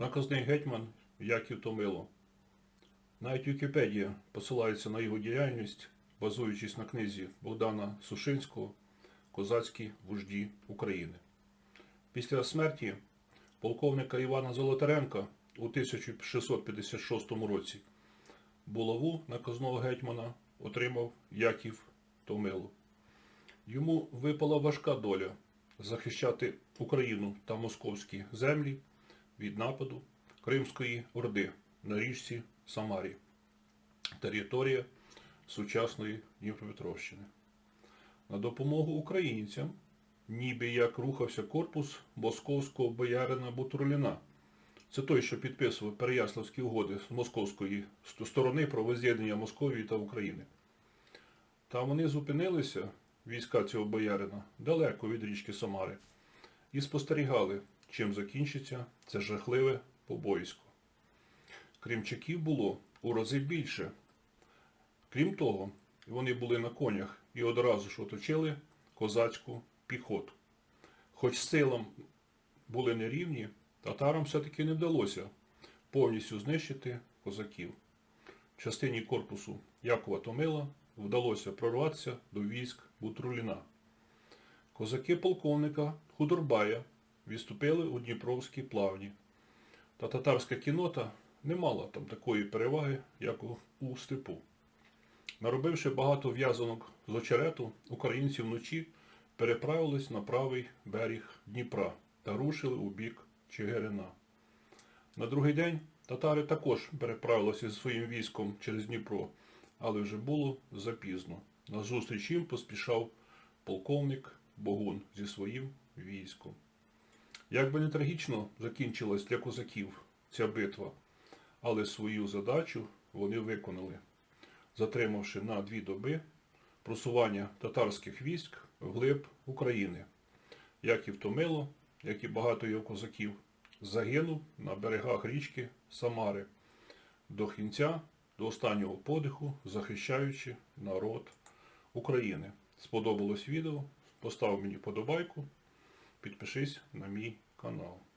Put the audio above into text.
Наказний гетьман Яків Томило. Навіть Вікіпедія посилається на його діяльність, базуючись на книзі Богдана Сушинського Козацькі вожді України. Після смерті полковника Івана Золотаренка у 1656 році булаву наказного гетьмана отримав Яків Томило. Йому випала важка доля захищати Україну та московські землі від нападу Кримської Орди на річці Самарі, територія сучасної Дніпропетровщини. На допомогу українцям, ніби як рухався корпус московського боярина Бутурліна. Це той, що підписував Переяславські угоди з московської сторони про воз'єднання Московії та України. Та вони зупинилися, війська цього боярина, далеко від річки Самари, і спостерігали, чим закінчиться це жахливе побоїсько. Кримчаків було у рази більше. Крім того, вони були на конях і одразу ж оточили козацьку піхоту. Хоч силам були нерівні, татарам все-таки не вдалося повністю знищити козаків. Частині корпусу Якова Томила вдалося прорватися до військ Бутруліна. Козаки полковника Худорбая відступили у Дніпровські плавні. Та татарська кінота не мала там такої переваги, як у степу. Наробивши багато в'язанок з очерету, українці вночі переправились на правий берег Дніпра та рушили у бік Чигирина. На другий день татари також переправилися зі своїм військом через Дніпро, але вже було запізно. На зустріч їм поспішав полковник Богун зі своїм військом. Як би не трагічно закінчилась для козаків ця битва, але свою задачу вони виконали, затримавши на дві доби просування татарських військ вглиб України. Яків Томило, як і багато його козаків, загинув на берегах річки Самари до кінця, до останнього подиху, захищаючи народ України. Сподобалось відео? Постав мені подобайку, підпишись на мій Genau.